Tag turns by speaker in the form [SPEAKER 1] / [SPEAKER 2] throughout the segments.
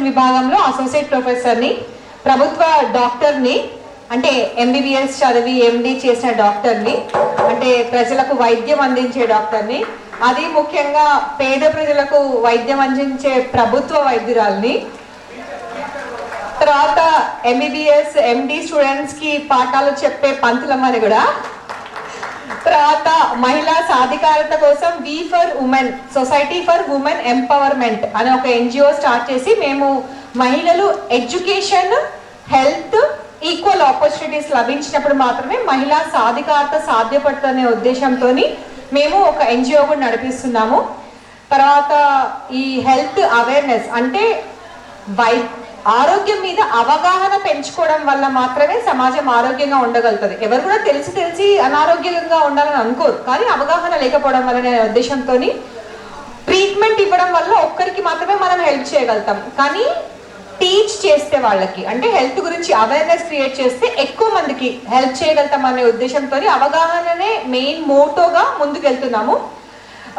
[SPEAKER 1] Medicine విభాగంలో associate ప్రొఫెసర్ని ప్రభుత్వ డాక్టర్ని అంటే ఎంబీబీఎస్ చదివి ఎండి చేసిన డాక్టర్ని అంటే ప్రజలకు వైద్యం అందించే డాక్టర్ని అది ముఖ్యంగా పేద ప్రజలకు వైద్యం అందించే ప్రభుత్వ వైద్యురాల్ని తర్వాత ఎంబీబీఎస్ ఎండి స్టూడెంట్స్కి పాఠాలు చెప్పే పంతులమ్మని కూడా తర్వాత మహిళా సాధికారత కోసం V for women society for women empowerment అనే ఒక ఎన్జిఓ స్టార్ట్ చేసి మేము మహిళలు ఎడ్యుకేషన్ హెల్త్ ఈక్వల్ ఆపర్చునిటీస్ లభించినప్పుడు మాత్రమే మహిళా సాధికారత సాధ్యపడుతుందనే ఉద్దేశంతో మేము ఒక ఎన్జిఓ కూడా నడిపిస్తున్నాము. తర్వాత ఈ హెల్త్ అవేర్నెస్ అంటే వై ఆరోగ్యం మీద అవగాహన పెంచుకోవడం వల్ల మాత్రమే సమాజం ఆరోగ్యంగా ఉండగలుగుతుంది. ఎవరు కూడా తెలిసి తెలిసి అనారోగ్యంగా ఉండాలని అనుకోరు. కానీ అవగాహన లేకపోవడం వల్ల నేను ఉద్దేశంతో ట్రీట్మెంట్ ఇవ్వడం వల్ల ఒక్కరికి మాత్రమే మనం హెల్ప్ చేయగలుగుతాం. కానీ టీచ్ చేస్తే వాళ్ళకి అంటే హెల్త్ గురించి అవేర్నెస్ క్రియేట్ చేస్తే ఎక్కువ మందికి హెల్ప్ చేయగలుగుతాం అనే ఉద్దేశంతో అవగాహననే మెయిన్ మోటోగా ముందుకెళ్తున్నాము.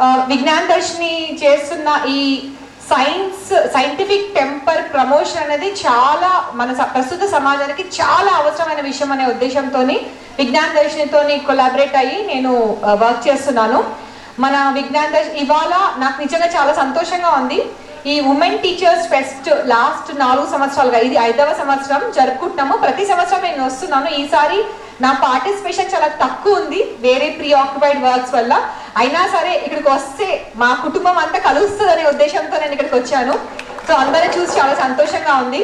[SPEAKER 1] ఆ, విజ్ఞాన్ దర్శిని చేస్తున్న ఈ సైన్స్ సైంటిఫిక్ టెంపర్ ప్రమోషన్ అనేది చాలా మన స- ప్రస్తుత సమాజానికి చాలా అవసరమైన విషయం అనే ఉద్దేశంతో విజ్ఞాన్ దర్శినితో కొలాబరేట్ అయ్యి నేను వర్క్ చేస్తున్నాను. మన విజ్ఞాన్ దర్శి ఇవాళ నాకు నిజంగా చాలా సంతోషంగా ఉంది. ఈ ఉమెన్ టీచర్స్ ఫెస్ట్ లాస్ట్ నాలుగు సంవత్సరాలుగా ఇది ఐదవ సంవత్సరం జరుపుకుంటున్నాము. ప్రతి సంవత్సరం నేను వస్తున్నాను. ఈసారి నా పార్టిసిపేషన్ చాలా తక్కువ ఉంది. వేరే ప్రీ ఆక్యుపైడ్ వర్క్స్ వల్ల. అయినా సరే ఇక్కడికి వస్తే మా కుటుంబం అంతా కలుస్తుంది అనే ఉద్దేశంతో నేను ఇక్కడికి వచ్చాను. సో అందరిని చూసి చాలా సంతోషంగా ఉంది.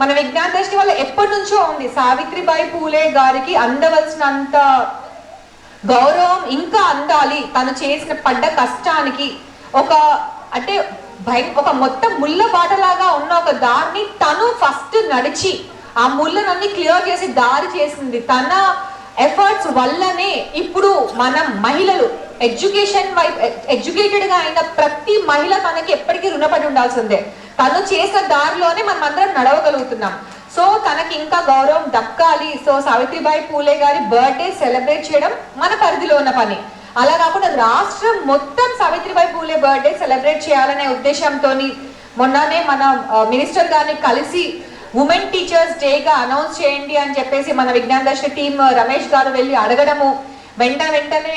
[SPEAKER 1] మన విజ్ఞాన దృష్టి వల్ల ఎప్పటి నుంచో ఉంది. సావిత్రిబాయి పూలే గారికి అందవలసినంత గౌరవం ఇంకా అందాలి. తను చేసిన పడ్డ కష్టానికి ఒక అంటే భయ ఒక మొత్తం ముళ్ళ బాటలాగా ఉన్న ఒక దాన్ని తను ఫస్ట్ నడిచి ఆ ముళ్ళనన్నీ క్లియర్ చేసి దారి చేసింది. తన ఎఫర్ట్స్ వల్లనే ఇప్పుడు మనం మహిళలు ఎడ్యుకేషన్ వైపు ఎడ్యుకేటెడ్గా అయిన ప్రతి మహిళ తనకి ఎప్పటికీ రుణపడి ఉండాల్సిందే. తను చేసిన దారిలోనే మనం అందరం నడవగలుగుతున్నాం. సో తనకి ఇంకా గౌరవం దక్కాలి. సో సావిత్రిబాయి పూలే గారి బర్త్డే సెలబ్రేట్ చేయడం మన పరిధిలో ఉన్న పని. అలా కాకుండా రాష్ట్రం మొత్తం సావిత్రిబాయి పూలే బర్త్డే సెలబ్రేట్ చేయాలనే ఉద్దేశంతో మొన్ననే మన మినిస్టర్ గారిని కలిసి ఉమెన్ టీచర్స్ డేగా అనౌన్స్ చేయండి అని చెప్పేసి మన విజ్ఞాన దర్శ టీం రమేష్ గారు వెళ్ళి అడగడము వెంట వెంటనే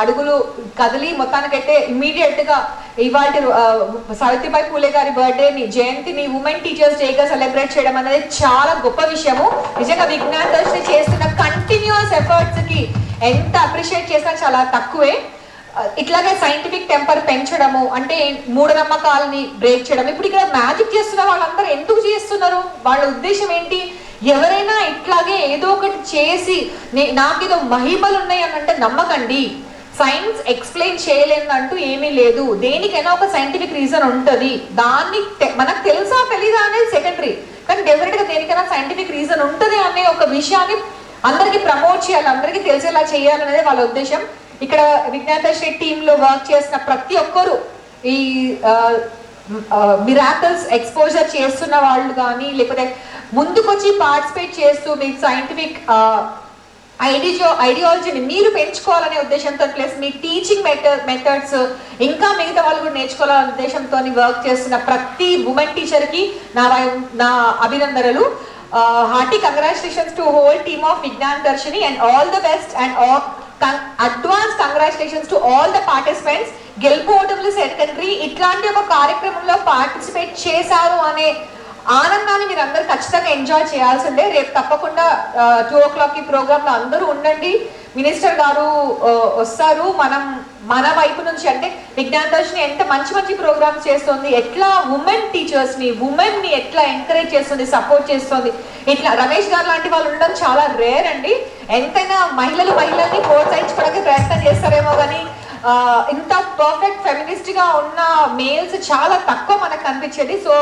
[SPEAKER 1] అడుగులు కదిలి మొత్తానికైతే ఇమీడియట్గా ఇవాళ సావిత్రిబాయి పూలే గారి బర్త్డేని జయంతిని ఉమెన్ టీచర్స్ డేగా సెలబ్రేట్ చేయడం అనేది చాలా గొప్ప విషయము. నిజంగా విజ్ఞాన దర్శన చేస్తున్న కంటిన్యూస్ ఎఫర్ట్స్కి ఎంత అప్రిషియేట్ చేసినా చాలా తక్కువే. ఇట్లాగే సైంటిఫిక్ టెంపర్ పెంచడము అంటే మూఢనమ్మకాలని బ్రేక్ చేయడం. ఇప్పుడు ఇక్కడ మ్యాజిక్ చేస్తున్న వాళ్ళందరూ ఎందుకు చేస్తున్నారు? వాళ్ళ ఉద్దేశం ఏంటి? ఎవరైనా ఇట్లాగే ఏదో ఒక చేసి నాకు నాకేదో మహిమలు ఉన్నాయి అని అంటే నమ్మకండి. సైన్స్ ఎక్స్ప్లెయిన్ చేయలేదంటూ ఏమీ లేదు. దేనికైనా ఒక సైంటిఫిక్ రీజన్ ఉంటుంది. దాన్ని తె- మనకు తెలుసా తెలీదా అనేది సెకండరీ కానీ డెఫినెట్గా దేనికైనా సైంటిఫిక్ రీజన్ ఉంటుంది అనే ఒక విషయాన్ని అందరికీ ప్రమోట్ చేయాలి అందరికీ తెలిసేలా చేయాలనేది వాళ్ళ ఉద్దేశం. ఇక్కడ విజ్ఞానదర్శి టీంలో వర్క్ చేసిన ప్రతి ఒక్కరు ఈ మిరాకల్స్ ఎక్స్పోజర్ చేస్తున్న వాళ్ళు కానీ లేకపోతే ముందుకొచ్చి పార్టిసిపేట్ చేస్తూ మీకు సైంటిఫిక్ ఐడియో ఐడియాలజీని మీరు పెంచుకోవాలనే ఉద్దేశంతో ప్లస్ మీ టీచింగ్ మెథడ్ మెథడ్స్ ఇంకా మిగతా వాళ్ళు కూడా నేర్చుకోవాలనే ఉద్దేశంతో వర్క్ చేస్తున్న ప్రతి ఉమెన్ టీచర్కి నా వై- నా అభినందనలు. Hearty congratulations to whole team of Vignan Darshini and all the best and advance congratulations to all the participants గెలుపు ఓటములు సెకండరీ. ఇట్లాంటి ఒక కార్యక్రమంలో పార్టిసిపేట్ చేశారు అనే ఆనందాన్ని మీరు అందరు ఖచ్చితంగా ఎంజాయ్ చేయాల్సిందే. రేపు తప్పకుండా టూ ఓ క్లాక్ ఈ ప్రోగ్రామ్లో అందరూ ఉండండి. మినిస్టర్ గారు వస్తారు. మనం మన వైపు నుంచి అంటే విజ్ఞాన దర్శిని ఎంత మంచి మంచి ప్రోగ్రామ్స్ చేస్తుంది ఎట్లా ఉమెన్ టీచర్స్ని ఉమెన్ని ఎట్లా ఎంకరేజ్ చేస్తుంది సపోర్ట్ చేస్తుంది. ఇట్లా రమేష్ గారు లాంటి వాళ్ళు ఉండడం చాలా రేర్ అండి. ఎంతైనా మహిళలు మహిళల్ని ప్రోత్సహించుకోవడానికి ప్రయత్నం చేస్తారేమో కానీ ఇంత పర్ఫెక్ట్ ఫెమినిస్ట్గా ఉన్న మేల్స్ చాలా తక్కువ మనకు కనిపించేది. సో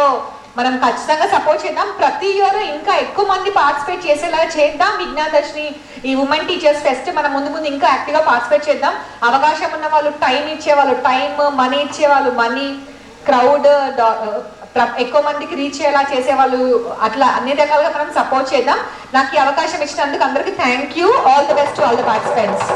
[SPEAKER 1] మనం ఖచ్చితంగా సపోర్ట్ చేద్దాం. ప్రతి ఇయర్ ఇంకా ఎక్కువ మంది పార్టిసిపేట్ చేసేలా చేద్దాం. విజ్ఞాదర్శిని ఈ ఉమెన్ టీచర్స్ ఫెస్ట్ మనం ముందు ముందు ఇంకా యాక్టివ్గా పార్టిసిపేట్ చేద్దాం. అవకాశం ఉన్న వాళ్ళు టైం ఇచ్చే వాళ్ళు టైం మనీ ఇచ్చే వాళ్ళు మనీ క్రౌడ్ ఎక్కువ మందికి రీచ్ అయ్యేలా చేసేవాళ్ళు అట్లా అన్ని రకాలుగా మనం సపోర్ట్ చేద్దాం. నాకు ఈ అవకాశం ఇచ్చినందుకు అందరికీ thank you all the best all the participants